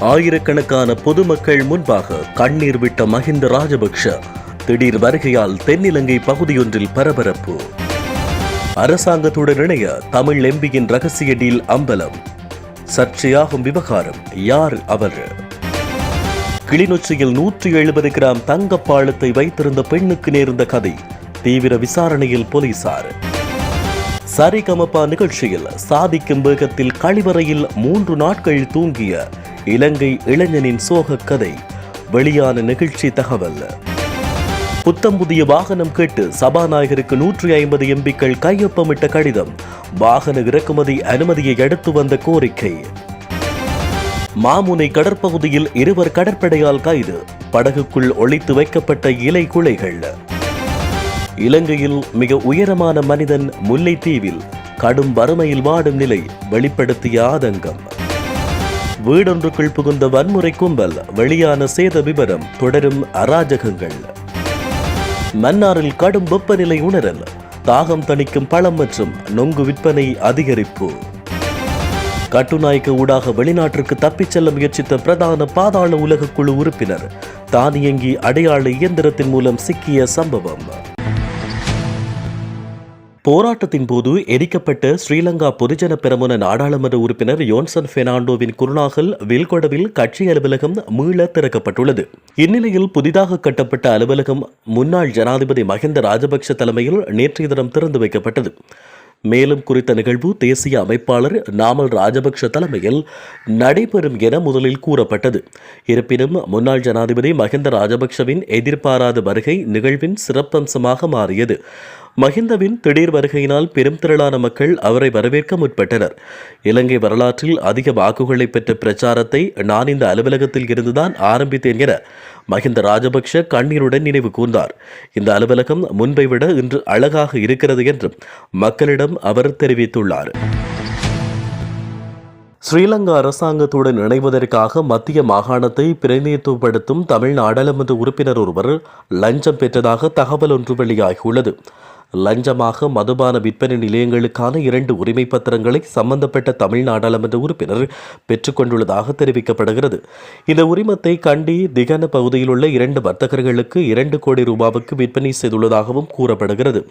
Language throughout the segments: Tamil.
ஆயிரக்கணக்கான பொதுமக்கள் முன்பாக கண்ணீர் விட்ட மஹிந்த ராஜபக்ஷ திடீர் வருகையால் தென்னிலங்கை பகுதியொன்றில் பரபரப்பு. அரசாங்கத்துடன் இணைய தமிழ் எம்பியின் ரகசிய டீல் அம்பலம். சர்ச்சையாகும் விவகாரம் யார் அவர்? கிளிநொச்சியில் நூற்றி எழுபது கிராம் தங்கப்பாளத்தை வைத்திருந்த பெண்ணுக்கு நேர்ந்த கதை தீவிர விசாரணையில் போலீசார். சரிகமபா நிகழ்ச்சியில் சாதிக்கும் வேகத்தில் கழிவறையில் மூன்று நாட்கள் தூங்கிய இலங்கை இளைஞனின் சோக கதை வெளியான நிகழ்ச்சி தகவல். புத்தம் புதிய வாகனம் கேட்டு சபாநாயகருக்கு நூற்றி ஐம்பது எம்பிக்கள் கையொப்பமிட்ட கடிதம். வாகன இறக்குமதி அனுமதியை அடுத்து வந்த கோரிக்கை. மாமுனை கடற்பகுதியில் இருவர் கடற்படையால் கைது. படகுக்குள் ஒழித்து வைக்கப்பட்ட இலை குலைகள். இலங்கையில் மிக உயரமான மனிதன் முல்லைத்தீவில் கடும் வறுமையில் வாடும் நிலை வெளிப்படுத்திய ஆதங்கம். வீடொன்றுக்குள் புகுந்த வன்முறை கும்பல் வெளியான சேத விவரம் தொடரும் அராஜகங்கள். மன்னாரில் கடும் வெப்பநிலை உணரல் தாகம் தணிக்கும் பழம் மற்றும் நொங்கு விற்பனை அதிகரிப்பு. கட்டுநாய்க்கு ஊடாக வெளிநாட்டிற்கு தப்பிச் செல்ல முயற்சித்த பிரதான பாதாள உலக குழு உறுப்பினர் தானியங்கி அடையாள இயந்திரத்தின் மூலம் சிக்கிய சம்பவம். போராட்டத்தின் போது எரிக்கப்பட்ட ஸ்ரீலங்கா பொதுஜன பெரமுன நாடாளுமன்ற உறுப்பினர் யோன்சன் பெர்னாண்டோவின் குருநாகல் வில்கொடவில் கட்சி அலுவலகம் மீள திறக்கப்பட்டுள்ளது. இந்நிலையில் புதிதாக கட்டப்பட்ட அலுவலகம் முன்னாள் ஜனாதிபதி மஹிந்த ராஜபக்ஷ தலைமையில் நேற்றைய தினம் திறந்து வைக்கப்பட்டது. மேலும் குறித்த நிகழ்வு தேசிய அமைப்பாளர் நாமல் ராஜபக்ஷ தலைமையில் நடைபெறும் என முதலில் கூறப்பட்டது. இருப்பினும் முன்னாள் ஜனாதிபதி மஹிந்த ராஜபக்ஷவின் எதிர்பாராத வருகை நிகழ்வின் சிறப்பம்சமாக மாறியது. மஹிந்தவின் திடீர் வருகையினால் பெரும் திரளான மக்கள் அவரை வரவேற்க முற்பட்டனர். இலங்கை வரலாற்றில் அதிக வாக்குகளை பெற்ற பிரச்சாரத்தை நான் இந்த அலுவலகத்தில் இருந்துதான் ஆரம்பித்தேன் என மஹிந்த ராஜபக்ஷ கண்ணீருடன் நினைவு கூர்ந்தார். இந்த அலுவலகம் முன்பை விட இன்று அழகாக இருக்கிறது என்றும் மக்களிடம் அவர் தெரிவித்துள்ளார். ஸ்ரீலங்கா அரசாங்கத்துடன் இணைவதற்காக மத்திய மாகாணத்தை பிரதிநிதித்துவப்படுத்தும் தமிழ் நாடாளுமன்ற உறுப்பினர் ஒருவர் லஞ்சம் பெற்றதாக தகவல் ஒன்று வெளியாகியுள்ளது. லஞ்சமாக மதுபான விற்பனை நிலையங்களுக்கான இரண்டு உரிமை பத்திரங்களை சம்பந்தப்பட்ட தமிழ் நாடாளுமன்ற உறுப்பினர் பெற்றுக்கொண்டுள்ளதாக தெரிவிக்கப்படுகிறது. இந்த உரிமத்தை கண்டி திகன பகுதியில் உள்ள இரண்டு வர்த்தகர்களுக்கு இரண்டு கோடி ரூபாவுக்கு விற்பனை செய்துள்ளதாகவும் கூறப்படுகிறது.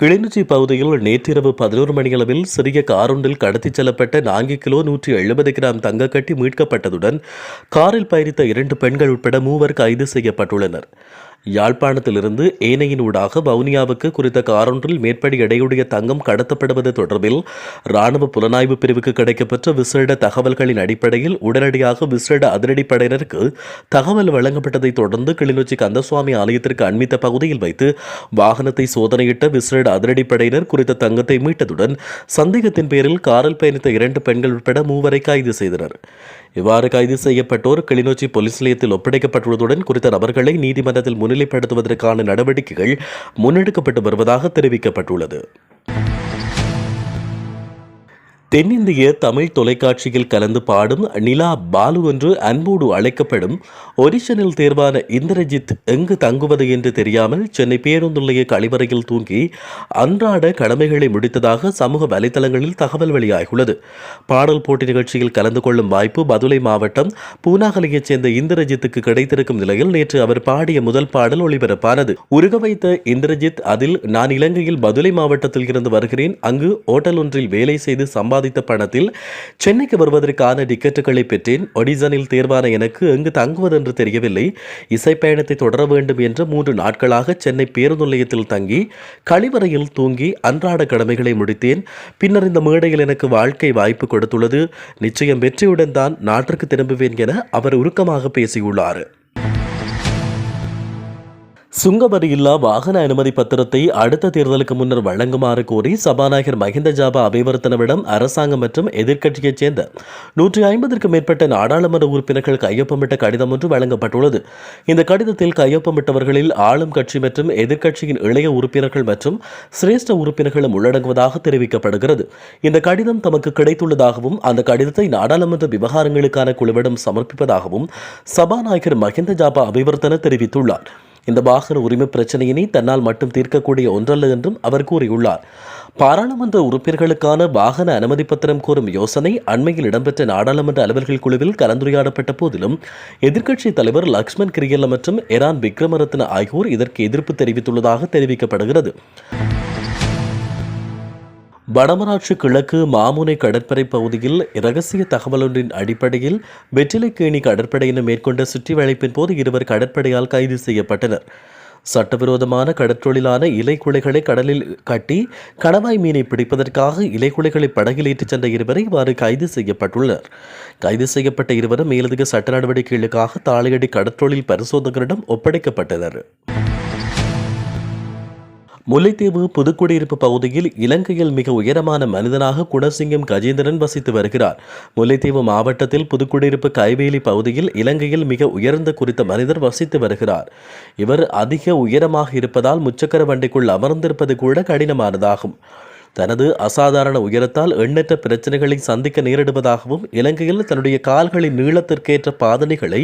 கிளிநொச்சி பகுதியில் நேற்றிரவு பதினோரு மணியளவில் சிறிய காரொன்றில் கடத்திச் செல்லப்பட்ட நான்கு கிலோ நூற்றி எழுபது கிராம் தங்கக்கட்டி மீட்கப்பட்டதுடன் காரில் பயணித்த இரண்டு பெண்கள் உட்பட மூவர் கைது செய்யப்பட்டுள்ளனர். யாழ்ப்பாணத்திலிருந்து ஏனையின் ஊடாக வவுனியாவுக்கு குறித்த காரொன்றில் மேற்படி எடையுடைய தங்கம் கடத்தப்படுவது தொடர்பில் ராணுவ புலனாய்வு பிரிவுக்கு கிடைக்கப்பெற்ற விசேட தகவல்களின் அடிப்படையில் உடனடியாக விசேட அதிரடிப்படையினருக்கு தகவல் வழங்கப்பட்டதைத் தொடர்ந்து கிளிநொச்சி கந்தசுவாமி ஆலயத்திற்கு அண்மித்த பகுதியில் வைத்து வாகனத்தை சோதனையிட்ட விசேட அதிரடிப்படையினர் குறித்த தங்கத்தை மீட்டதுடன் சந்தேகத்தின் பேரில் காரில் பயணித்த இரண்டு பெண்கள் உட்பட மூவரை கைது செய்தனர். இவ்வாறு கைது செய்யப்பட்டோர் கிளிநொச்சி போலீஸ் நிலையத்தில் ஒப்படைக்கப்பட்டுள்ளதுடன் குறித்த நபர்களை நீதிமன்றத்தில் முன்னிலைப்படுத்துவதற்கான நடவடிக்கைகள் முன்னெடுக்கப்பட்டு வருவதாக தெரிவிக்கப்பட்டுள்ளது. தென்னிந்திய தமிழ் தொலைக்காட்சியில் கலந்து பாடும் நிலா பாலு என்று அன்போடு அழைக்கப்படும் ஒரிஜினல் தேர்வான இந்திரஜித் எங்கு தங்குவது என்று தெரியாமல் சென்னை பேருந்து நிலைய கழிவறையில் தூங்கி அன்றாட கடமைகளை முடித்ததாக சமூக வலைதளங்களில் தகவல் வெளியாகியுள்ளது. பாடல் போட்டி நிகழ்ச்சியில் கலந்து கொள்ளும் வாய்ப்பு பதுளை மாவட்டம் பூனாகலையைச் சேர்ந்த இந்திரஜித்துக்கு கிடைத்திருக்கும் நிலையில் நேற்று அவர் பாடிய முதல் பாடல் ஒளிபரப்பானது. உருக வைத்த இந்திரஜித் அதில் நான் இலங்கையில் பதுளை மாவட்டத்தில் இருந்து வருகிறேன். அங்கு ஓட்டல் ஒன்றில் வேலை செய்து சம்பாதித்த பணத்தில் சென்னைக்கு வருவதற்கான டிக்கெட்டுகளை பெற்றேன். ஒடிசனில் தேர்வான எனக்கு எங்கு தங்குவதென்று தெரியவில்லை. இசை பயணத்தை தொடர வேண்டும் என்று மூன்று நாட்களாக சென்னை பேருந்து நிலையத்தில் தங்கி கழிவறையில் தூங்கி அன்றாட கடமைகளை முடித்தேன். பின்னர் இந்த மேடையில் எனக்கு வாழ்க்கை வாய்ப்பு கொடுத்துள்ளது. நிச்சயம் வெற்றியுடன் தான் நாட்டிற்கு திரும்புவேன் என அவர் உருக்கமாக பேசியுள்ளார். சுங்கவரி இல்லா வாகன அனுமதி பத்திரத்தை அடுத்த தேர்தலுக்கு முன்னர் வழங்குமாறு கோரி சபாநாயகர் மஹிந்த ஜாபா அபிவர்த்தனவிடம் அரசாங்கம் மற்றும் எதிர்க்கட்சியைச் சேர்ந்த நூற்றி ஐம்பதற்கும் மேற்பட்ட நாடாளுமன்ற உறுப்பினர்கள் கையொப்பமிட்ட கடிதம் ஒன்று வழங்கப்பட்டுள்ளது. இந்த கடிதத்தில் கையொப்பமிட்டவர்களில் ஆளும் கட்சி மற்றும் எதிர்க்கட்சியின் இளைய உறுப்பினர்கள் மற்றும் சிரேஷ்ட உறுப்பினர்களும் உள்ளடங்குவதாக தெரிவிக்கப்படுகிறது. இந்த கடிதம் தமக்கு கிடைத்துள்ளதாகவும் அந்த கடிதத்தை நாடாளுமன்ற விவகாரங்களுக்கான குழுவிடம் சமர்ப்பிப்பதாகவும் சபாநாயகர் மஹிந்த ஜாபா அபிவர்த்தன தெரிவித்துள்ளார். இந்த வாகன உரிமை பிரச்சனையினை தன்னால் மட்டும் தீர்க்கக்கூடிய ஒன்றல்ல என்றும் அவர் கூறியுள்ளார். பாராளுமன்ற உறுப்பினர்களுக்கான வாகன அனுமதி பத்திரம் கோரும் யோசனை அண்மையில் இடம்பெற்ற நாடாளுமன்ற அலுவல்கள் குழுவில் கலந்துரையாடப்பட்ட போதிலும் எதிர்க்கட்சித் தலைவர் லக்ஷ்மண் கிரியல்ல மற்றும் எரான் விக்ரமரத்ன ஆகியோர் இதற்கு எதிர்ப்பு தெரிவித்துள்ளதாக தெரிவிக்கப்படுகிறது. வடமராட்சி கிழக்கு மாமுனை கடற்படை பகுதியில் இரகசிய தகவலொன்றின் அடிப்படையில் வெற்றிலைக்கேணி கடற்படையினர் மேற்கொண்ட சுற்றி வளைப்பின் போது இருவர் கடற்படையால் கைது செய்யப்பட்டனர். சட்டவிரோதமான கடற்றொழிலான இலைக்குலைகளை கடலில் கட்டி கணவாய் மீனை பிடிப்பதற்காக இலைக்குலைகளை படகில் ஏற்றிச் சென்ற இருவரை இவ்வாறு கைது செய்யப்பட்டுள்ளனர். கைது செய்யப்பட்ட இருவரும் மேலதிக சட்ட நடவடிக்கைகளுக்காக தாளையடி கடற்றொழில் பரிசோதகரிடம் ஒப்படைக்கப்பட்டனர். முல்லைத்தீவு புதுக்குடியிருப்பு பகுதியில் இலங்கையில் மிக உயரமான மனிதனாக குணசிங்கம் கஜேந்திரன் வசித்து வருகிறார். முல்லைத்தீவு மாவட்டத்தில் புதுக்குடியிருப்பு கைவேலி பகுதியில் இலங்கையில் மிக உயர்ந்த குறித்த மனிதர் வசித்து வருகிறார். இவர் அதிக உயரமாக இருப்பதால் முச்சக்கர வண்டிக்குள் அமர்ந்திருப்பது கூட கடினமானதாகும். தனது அசாதாரண உயரத்தால் எண்ணற்ற பிரச்சனைகளை சந்திக்க நேரிடுவதாகவும் இலங்கையில் தன்னுடைய கால்களின் நீளத்திற்கேற்ற பாதனைகளை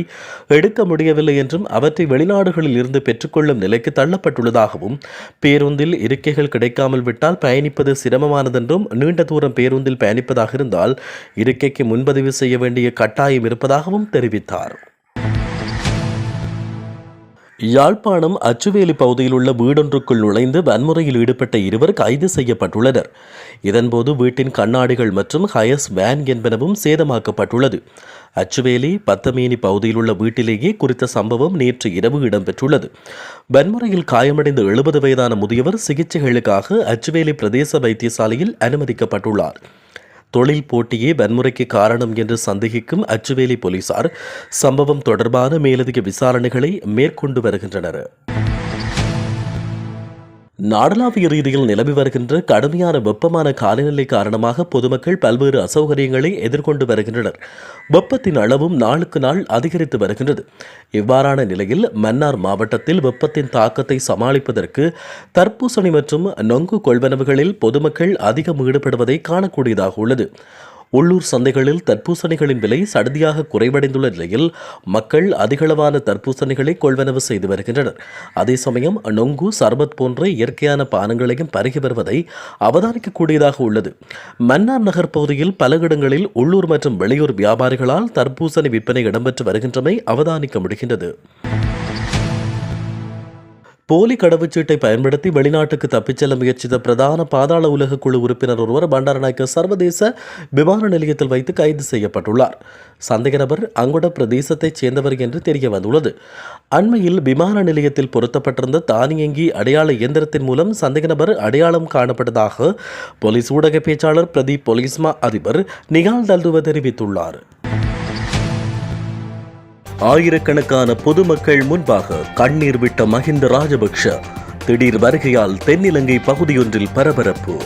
எடுக்க முடியவில்லை என்றும் அவற்றை வெளிநாடுகளில் இருந்து பெற்றுக்கொள்ளும் நிலைக்கு தள்ளப்பட்டுள்ளதாகவும் பேருந்தில் இருக்கைகள் கிடைக்காமல் விட்டால் பயணிப்பது சிரமமானதென்றும் நீண்ட தூரம் பேருந்தில் பயணிப்பதாக இருந்தால் இருக்கைக்கு முன்பதிவு செய்ய வேண்டிய கட்டாயம் இருப்பதாகவும் தெரிவித்தார். யாழ்ப்பாணம் அச்சுவேலி பகுதியில் உள்ள வீடொன்றுக்குள் நுழைந்து வன்முறையில் ஈடுபட்ட இருவர் கைது செய்யப்பட்டுள்ளனர். இதன்போது வீட்டின் கண்ணாடிகள் மற்றும் ஹயஸ் வேன் என்பனவும் சேதமாக்கப்பட்டுள்ளது. அச்சுவேலி பத்தமேனி பகுதியில் உள்ள வீட்டிலேயே குறித்த சம்பவம் நேற்று இரவு இடம்பெற்றுள்ளது. வன்முறையில் காயமடைந்த எழுபது வயதான முதியவர் சிகிச்சைகளுக்காக அச்சுவேலி பிரதேச வைத்தியசாலையில் அனுமதிக்கப்பட்டுள்ளார். தொழில் போட்டியே வன்முறைக்கு காரணம் என்று சந்தேகிக்கும் அச்சுவேலி போலீசார் சம்பவம் தொடர்பான மேலதிக விசாரணைகளை மேற்கொண்டு வருகின்றனர். நாடளாவிய ரீதியில் நிலவி வருகின்ற கடுமையான வெப்பமான காலநிலை காரணமாக பொதுமக்கள் பல்வேறு அசௌகரியங்களை எதிர்கொண்டு வருகின்றனர். வெப்பத்தின் அளவும் நாளுக்கு நாள் அதிகரித்து வருகின்றது. இவ்வாறான நிலையில் மன்னார் மாவட்டத்தில் வெப்பத்தின் தாக்கத்தை சமாளிப்பதற்கு தர்பூசணி மற்றும் நொங்கு கொள்வனவுகளில் பொதுமக்கள் அதிகம் ஈடுபடுவதை காணக்கூடியதாக உள்ளது. உள்ளூர் சந்தைகளில் தர்பூசணிகளின் விலை சடுதியாக குறைவடைந்துள்ள நிலையில் மக்கள் அதிகளவான தர்பூசணிகளை கொள்வனவு செய்து வருகின்றனர். அதே சமயம் நொங்கு சர்பத் போன்ற இயற்கையான பானங்களையும் பருகி வருவதை அவதானிக்கக்கூடியதாக உள்ளது. மன்னார் நகர் பகுதியில் பல இடங்களில் உள்ளூர் மற்றும் வெளியூர் வியாபாரிகளால் தர்பூசணி விற்பனை இடம்பெற்று வருகின்றமை அவதானிக்க முடிகின்றது. போலி கடவுச்சீட்டை பயன்படுத்தி வெளிநாட்டுக்கு தப்பிச் செல்ல முயற்சித்த பிரதான பாதாள உலக குழு உறுப்பினர் ஒருவர் பண்டாரநாயக்க சர்வதேச விமான நிலையத்தில் வைத்து கைது செய்யப்பட்டுள்ளார். சந்தேக நபர் அங்குட பிரதேசத்தைச் சேர்ந்தவர் என்று தெரிய வந்துள்ளது. அண்மையில் விமான நிலையத்தில் பொருத்தப்பட்டிருந்த தானியங்கி அடையாள இயந்திரத்தின் மூலம் சந்தேக நபர் அடையாளம் காணப்பட்டதாக போலீஸ் ஊடக பேச்சாளர் பிரதீப் பொலிஸ்மா அதிபர் நிகால் தல்துவ தெரிவித்துள்ளார். ஆயிரக்கணக்கான பொதுமக்கள் முன்பாக கண்ணீர் விட்ட மஹிந்த ராஜபக்ஷ திடீர் வருகையால் தென்னிலங்கை பகுதியொன்றில் பரபரப்பு.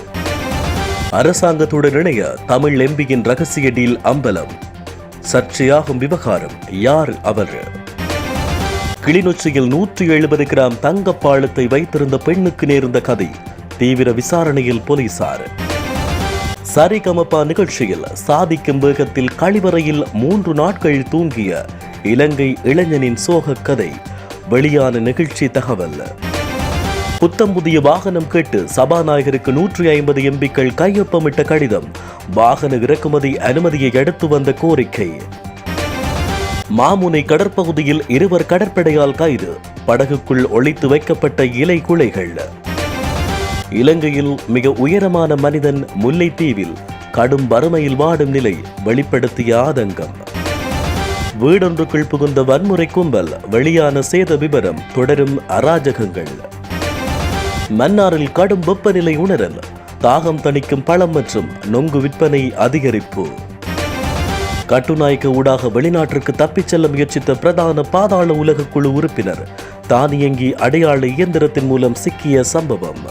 அரசாங்கத்துடன் இணைய தமிழ் எம்பியின் ரகசிய டீல் அம்பலம். சர்ச்சையாகும் விவகாரம் யார் அவர்? கிளிநொச்சியில் நூற்றி எழுபது கிராம் தங்கப்பாளத்தை வைத்திருந்த பெண்ணுக்கு நேர்ந்த கதை தீவிர விசாரணையில் போலீசார். சரிகமப்பா நிகழ்ச்சியில் சாதிக்கும் வேகத்தில் கழிவறையில் மூன்று நாட்கள் தூங்கிய இலங்கை இளைஞனின் சோக கதை வெளியான நிகழ்ச்சி தகவல். புத்தம் புதிய வாகனம் கேட்டு சபாநாயகருக்கு நூற்றி ஐம்பது எம்பிக்கள் கையொப்பமிட்ட கடிதம். வாகன இறக்குமதி அனுமதியை அடுத்து வந்த கோரிக்கை. மாமுனை கடற்பகுதியில் இருவர் கடற்படையால் கைது. படகுக்குள் ஒழித்து வைக்கப்பட்ட இலை குலைகள். இலங்கையில் மிக உயரமான மனிதன் முல்லைத்தீவில். கடும் வறுமையில் வாடும் நிலை வெளிப்படுத்திய ஆதங்கம். வீடொன்றுக்குள் புகுந்த வன்முறை கும்பல் வெளியான சேத விபரம் தொடரும் அராஜகங்கள். மன்னாரில் கடும் வெப்பநிலை உணரல் தாகம் தணிக்கும் பழம் மற்றும் நொங்கு விற்பனை அதிகரிப்பு. கட்டுநாய்க்கு ஊடாக வெளிநாட்டிற்கு தப்பிச் செல்ல முயற்சித்த பிரதான பாதாள உலக குழு உறுப்பினர் தானியங்கி அடையாள இயந்திரத்தின் மூலம் சிக்கிய சம்பவம்.